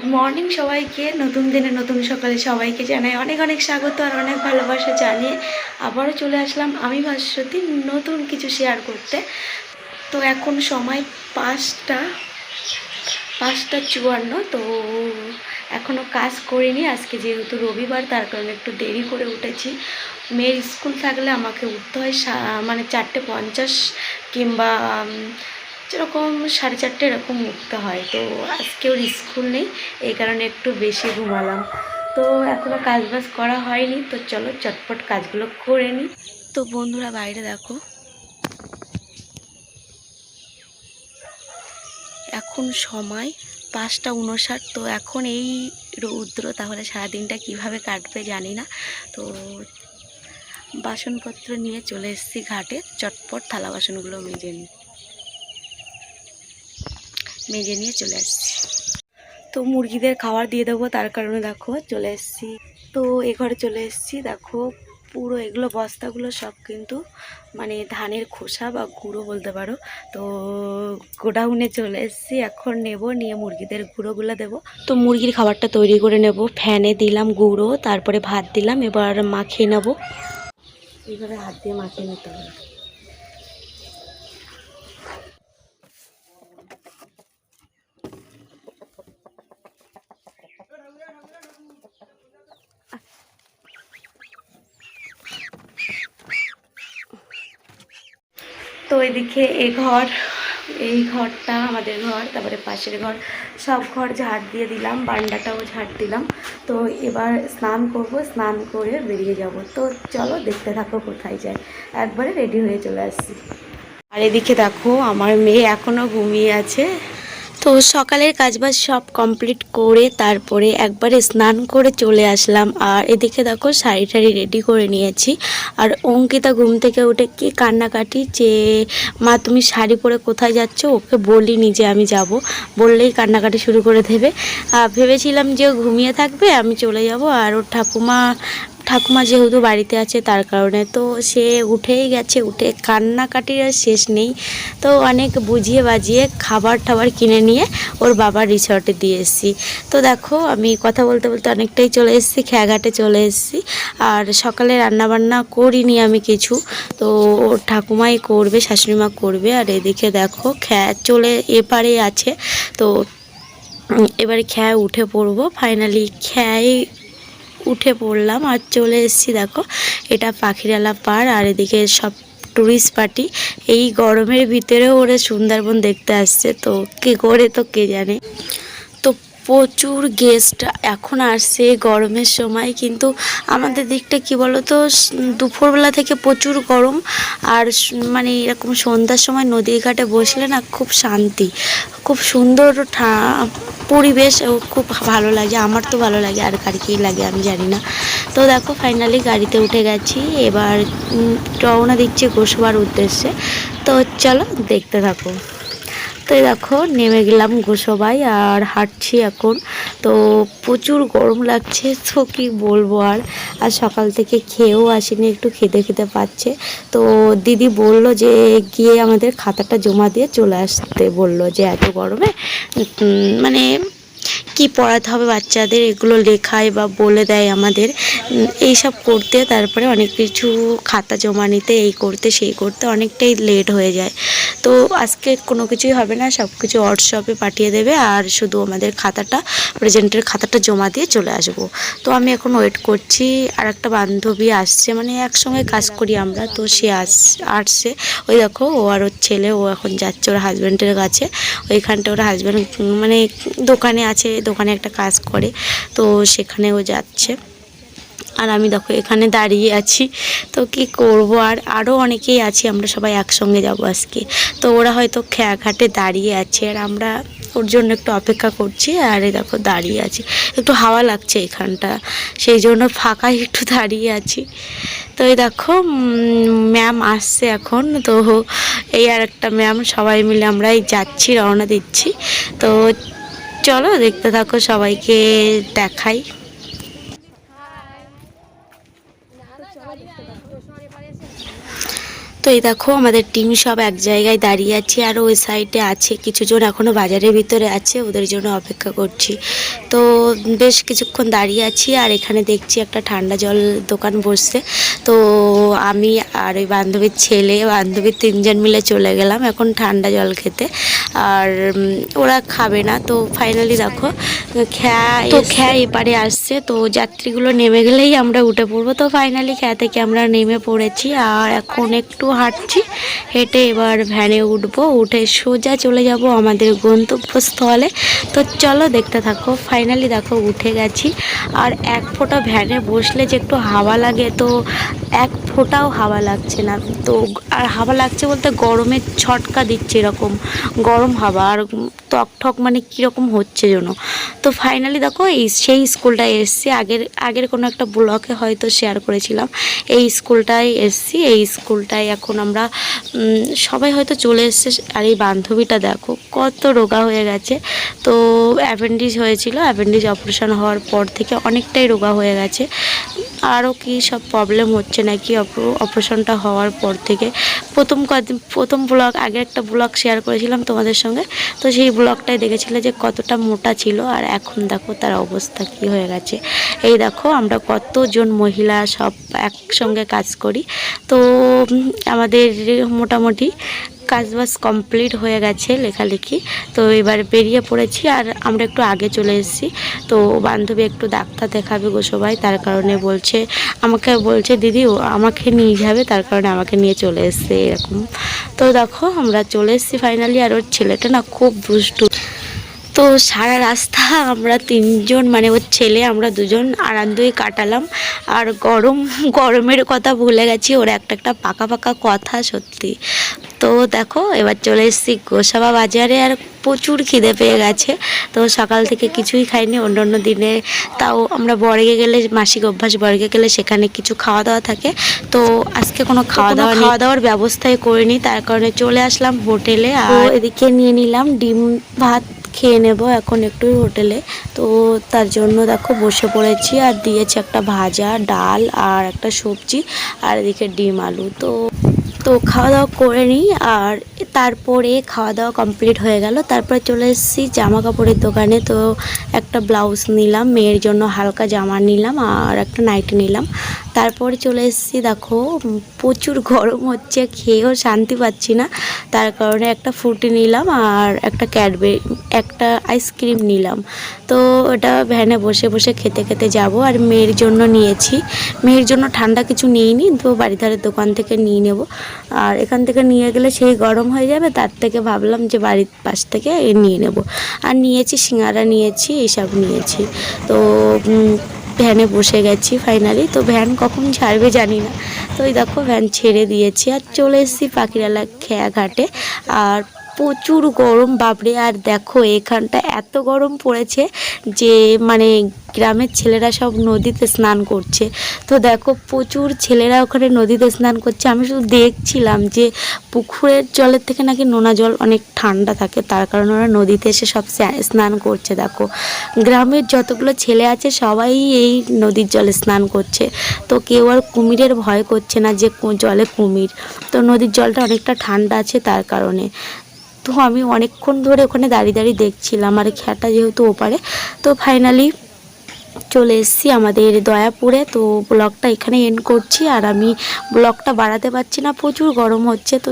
Good morning সবাইকে। নতুন দিনে নতুন সকালে সবাইকে জানাই অনেক অনেক স্বাগত আর অনেক ভালোবাসা জানিয়ে আবারও চলে আসলাম আমি ভাস্বতী নতুন কিছু শেয়ার করতে। তো এখন সময় পাঁচটা পাঁচটা চুয়ান্ন, তো এখনও কাজ করিনি। আজকে যেহেতু রবিবার, তার কারণে একটু দেরি করে উঠেছি। মেয়ের স্কুল থাকলে আমাকে উঠতে হয় মানে চারটে পঞ্চাশ কিংবা যেরকম সাড়ে চারটে এরকম উঠতে হয়। তো আজকে ওর স্কুল নেই, এই কারণে একটু বেশি ঘুমালাম। তো এখনও কাজ বাজ করা হয়নি, তো চলো চটপট কাজগুলো করে নিই। তো বন্ধুরা বাইরে দেখো। এখন সময় পাঁচটা উনষাট তো এখন এই রৌদ্র, তাহলে সারাদিনটা কীভাবে কাটবে জানি না। তো বাসনপত্র নিয়ে চলে এসেছি ঘাটে, চটপট থালা বাসনগুলো মেজে নিই। মেজে নিয়ে চলে আসছি। তো মুরগিদের খাবার দিয়ে দেবো, তার কারণে দেখো চলে এসেছি। তো এ ঘরে চলে এসেছি, দেখো পুরো এগুলো বস্তাগুলো সব কিন্তু মানে ধানের খোসা বা গুঁড়ো বলতে পারো। তো গোডাউনে চলে এসেছি, এখন নেব, নিয়ে মুরগিদের গুঁড়োগুলো দেবো। তো মুরগির খাবারটা তৈরি করে নেব। ফ্যানে দিলাম গুঁড়ো, তারপরে ভাত দিলাম, এবার মাখিয়ে নেব। এইভাবে হাত দিয়ে মাখিয়ে নিতে হবে। তো এদিকে এ ঘর, এই ঘরটা আমাদের ঘর, তারপরে পাশের ঘর, সব ঘর ঝাড় দিয়ে দিলাম বান্ডাটাও ঝাড় দিলাম। তো এবার স্নান করব, স্নান করে বেরিয়ে যাব। তো চলো দেখতে থাকো কোথায় যায় একবারে রেডি হয়ে চলে আসছি। আর এদিকে দেখো, আমার মেয়ে এখনও ঘুমিয়ে আছে। তো সকালের কাজবাজ সব কমপ্লিট করে তারপরে একবারে স্নান করে চলে আসলাম। আর এদিকে দেখো শাড়ি টাড়ি রেডি করে নিয়েছি। আর অঙ্কিতা ঘুম থেকে উঠে কি কান্নাকাটি যে, মা, তুমি শাড়ি পরে কোথায় যাচ্ছ? ওকে বলিনি যে আমি যাব। বললেই কান্নাকাটি শুরু করে দেবে। ভেবেছিলাম যে ঘুমিয়ে থাকবে, আমি চলে যাব। আর ওর ঠাকুমা ঠাকুমা যেহেতু বাড়িতে আছে, তার কারণে তো সে উঠেই গেছে, উঠে কান্নাকাটির আর শেষ নেই। তো অনেক বুঝিয়ে বাজিয়ে খাবার টাবার কিনে নিয়ে ওর বাবার রিসর্টে দিয়ে এসেছি। তো দেখো, আমি কথা বলতে বলতে অনেকটাই চলে এসেছি, খেয়াঘাটে চলে এসেছি। আর সকালে রান্নাবান্না করিনি আমি কিছু। তো ওর ঠাকুমাই করবে, শাশুড়িমা করবে। আর এদিকে দেখো, খ্যা, চলে এপারে আছে। তো এবারে খ্যায় উঠে পড়ব। ফাইনালি খ্যায় উঠে পড়লাম আর চলে এসেছি, দেখো, এটা পাখিরালা পার আর এদিকে সব টুরিস্ট পার্টি এই গরমের ভিতরেও ওরা সুন্দরবন দেখতে আসছে, তো কে করে তো কে জানে। প্রচুর গেস্ট এখন আসছে গরমের সময়, কিন্তু আমাদের দিকটা কি বলতো, দুপুরবেলা থেকে প্রচুর গরম আর মানে এরকম সন্ধ্যার সময় নদীর ঘাটে বসলে না খুব শান্তি, খুব সুন্দর পরিবেশ খুব ভালো লাগে, আমার তো ভালো লাগে, আর কার কী লাগে আমি জানি না। তো দেখো ফাইনালি গাড়িতে উঠে গেছি, এবার রওনা দিচ্ছি গোসবার উদ্দেশ্যে, তো চলো দেখতে থাকো। তো দেখো, নেমে গেলাম গোসবাই আর হাঁটছি এখন। তো প্রচুর গরম লাগছে, তো কি বলব আর। আর সকাল থেকে খেয়েও আসিনি, একটু খেতে খেতে পাচ্ছে। তো দিদি বলল যে, গিয়ে আমাদের খাতাটা জমা দিয়ে চলে আসতে বলল যে, এত গরমে? মানে কি পড়াতে হবে বাচ্চাদের? এগুলো লেখায় বা বলে দেয় আমাদের। এই সব করতে, তারপরে অনেক কিছু খাতা জমা নিতে, এই করতে, সেই করতে অনেকটাই লেট হয়ে যায়। তো আজকে কোনো কিছুই হবে না, সব কিছু হোয়াটসঅ্যাপে পাঠিয়ে দেবে আর শুধু আমাদের খাতাটা প্রেজেন্টের খাতাটা জমা দিয়ে চলে আসব। তো আমি এখন ওয়েট করছি আর একটা বান্ধবী আসছে মানে একসঙ্গে কাজ করি আমরা, তো সে আস, আসছে। ওই দেখো, ও আর ওর ছেলে, ও এখন যাচ্ছে ওর হাজব্যান্ডের কাছে। ওইখানটা ওর হাজব্যান্ড মানে দোকানে আছে, দোকানে একটা কাজ করে, তো সেখানে ও যাচ্ছে। আর আমি দেখো এখানে দাঁড়িয়ে আছি। তো কি করব? আর আরও অনেকেই আছি, আমরা সবাই একসঙ্গে যাব আজকে। তো ওরা হয়তো খেয়াঘাটে দাঁড়িয়ে আছে, আর আমরা ওর জন্য একটু অপেক্ষা করছি, আর দেখো দাঁড়িয়ে আছি। একটু হাওয়া লাগছে এখানটা, সেই জন্য ফাঁকায় একটু দাঁড়িয়ে আছি। তো এই দেখো ম্যাম আসছে এখন। তো এই আর একটা ম্যাম সবাই মিলে আমরা এই যাচ্ছি, রওনা দিচ্ছি। তো চলো দেখতে থাকো, সবাইকে দেখাই। তো এই দেখো আমাদের টিম সব এক জায়গায় দাঁড়িয়ে আছে আর ওই সাইডে আছে কিছুজন এখনও বাজারের ভিতরে আছে ওদের জন্য অপেক্ষা করছি। তো বেশ কিছুক্ষণ দাঁড়িয়ে আছি আর এখানে দেখছি একটা ঠান্ডা জল দোকান বসছে। তো আমি আর ওই বান্ধবীর ছেলে বান্ধবীর তিনজন মিলে চলে গেলাম এখন ঠান্ডা জল খেতে। আর ওরা খাবে না তো ফাইনালি দেখো খ্যা তো খ্যা এপারে আসছে তো যাত্রীগুলো নেমে গেলেই আমরা উঠে পড়ব। তো ফাইনালি খ্যা থেকে আমরা নেমে পড়েছি আর এখন একটু হাঁটছি, হেঁটে এবার ভ্যানে উঠবো, উঠে সোজা চলে যাব আমাদের গন্তব্যস্থলে। তো চলো দেখতে থাকো ফাইনালি দেখো উঠে গেছি। আর এক ফোঁটা ভ্যানে বসলে যে একটু হাওয়া লাগে, তো এক ফোঁটাও হাওয়া লাগছে না। তো আর হাওয়া লাগছে বলতে গরমে ছটকা দিচ্ছে এরকম, গরম হাওয়া আর টক ঠক মানে কীরকম হচ্ছে যেন। তো ফাইনালি দেখো এই সেই স্কুলটায় এসছি, আগের আগের কোনো একটা ব্লকে হয়তো শেয়ার করেছিলাম। এই স্কুলটায় এসছি, এই স্কুলটায় এখন আমরা সবাই হয়তো চলে এসছে। আর এই বান্ধবীটা দেখো কত রোগা হয়ে গেছে। তো অ্যাপেন্ডিস হয়েছিল অ্যাপেন্ডিস অপারেশন হওয়ার পর থেকে অনেকটাই রোগা হয়ে গেছে। আরও কি সব প্রবলেম হচ্ছে নাকি অপারেশনটা হওয়ার পর থেকে প্রথম কদিন প্রথম ব্লগ, আগে একটা ব্লগ শেয়ার করেছিলাম তোমাদের সঙ্গে। তো সেই ব্লগটাই দেখেছিলে যে কতটা মোটা ছিল আর এখন দেখো তার অবস্থা কি হয়ে গেছে। এই দেখো আমরা কতজন মহিলা সব একসঙ্গে কাজ করি। তো আমাদের মোটামুটি কাজবাজ কমপ্লিট হয়ে গেছে লেখালেখি। তো এবার বেরিয়ে পড়েছি আর আমরা একটু আগে চলে এসেছি। তো বান্ধবী একটু ডাক্তার দেখাবে গো সবাই, তার কারণে বলছে, আমাকে বলছে, দিদি আমাকে নিয়ে যাবে, তার কারণে আমাকে নিয়ে চলে এসছে, এরকম। তো দেখো, আমরা চলে এসেছি ফাইনালি আর ওর ছেলেটা না খুব দুষ্টু। তো সারা রাস্তা আমরা তিনজন মানে ওর ছেলে আমরা দুজন আনন্দই কাটালাম। আর গরম গরমের কথা ভুলে গেছি ওর একটা একটা পাকা পাকা কথা সত্যি। তো দেখো এবার চলে এসেছি গোসাবা বাজারে আর প্রচুর খিদে পেয়ে গেছে। তো সকাল থেকে কিছুই খাইনি অন্য অন্য দিনে তাও আমরা বর্গে গেলে মাসিক অভ্যাস বর্গে গেলে সেখানে কিছু খাওয়া দাওয়া থাকে। তো আজকে কোনো খাওয়া দাওয়া খাওয়া দাওয়ার ব্যবস্থাই করিনি তার কারণে চলে আসলাম হোটেলে। আর এদিকে নিয়ে নিলাম ডিম ভাত খেয়ে নেব এখন একটু হোটেলে। তো তার জন্য দেখো বসে পড়েছি আর দিয়েছে একটা ভাজা, ডাল আর একটা সবজি আর এদিকে ডিম, আলু। তো তো খাওয়া দাওয়া করে নিই আর তারপরে খাওয়া দাওয়া কমপ্লিট হয়ে গেল। তারপরে চলে এসেছি জামা কাপড়ের দোকানে। তো একটা ব্লাউজ নিলাম, মেয়ের জন্য হালকা জামা নিলাম আর একটা নাইটি নিলাম। তারপরে চলে এসেছি, দেখো প্রচুর গরম হচ্ছে, খেয়েও শান্তি পাচ্ছি না। তার কারণে একটা ফ্রুটি নিলাম আর একটা ক্যাডবেরি, একটা আইসক্রিম নিলাম। তো ওটা ভ্যানে বসে বসে খেতে খেতে যাব আর মেয়ের জন্য নিয়েছি। মেয়ের জন্য ঠান্ডা কিছু নিইনি, তো বাড়ি ধারের দোকান থেকে নিয়ে নেব। আর এখান থেকে নিয়ে গেলে সেই গরম হয়ে যাবে, তার থেকে ভাবলাম যে বাড়ির পাশ থেকে নিয়ে নেব। আর নিয়েছি, সিঙ্গারা নিয়েছি এইসব নিয়েছি। তো ভ্যানে বসে গেছি ফাইনালি তো ভ্যান কখন ছাড়বে জানি না। তো ওই দেখো, ভ্যান ছেড়ে দিয়েছি। আর চলে এসেছি পাখিরালা খেয়াঘাটে। আর প্রচুর গরম, বাপরে। আর দেখো, এখানটা এত গরম পড়েছে যে মানে গ্রামের ছেলেরা সব নদীতে স্নান করছে। তো দেখো, প্রচুর ছেলেরা ওখানে নদীতে স্নান করছে। আমি শুধু দেখছিলাম যে, পুকুরের জলের থেকে নাকি নোনা জল অনেক ঠান্ডা থাকে। তার কারণে ওরা নদীতে এসে সব স্নান করছে, দেখো। গ্রামের যতগুলো ছেলে আছে, সবাই এই নদীর জলে স্নান করছে। তো কেউ আর কুমিরের ভয় করছে না যে জলে কুমির। তো নদীর জলটা অনেকটা ঠান্ডা আছে তার কারণে। তো আমি অনেকক্ষণ ধরে ওখানে দাঁড়িয়ে দাঁড়িয়ে দেখছিলাম, আর খেয়াটা যেহেতু ওপারে। তো ফাইনালি চলে এসেছি আমাদের দয়াপুরে। তো ব্লগটা এখানে এন্ড করছি, আর আমি ব্লগটা বাড়াতে পারছি না, প্রচুর গরম হচ্ছে, তো